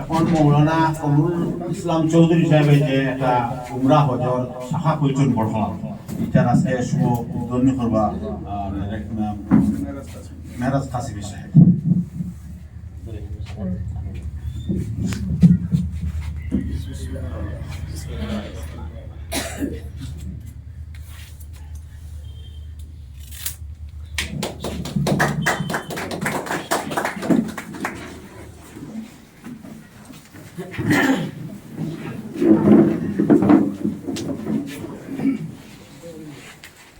এখন মৌলানা কমরুল ইসলাম চৌধুরী সাহেবের যে একটা উমরা হজর শাখা কুলচুন পড়লাম ইটার আজকে শুভ উদ্বোধনী করবা মেরাজ কাসিমি সাহেব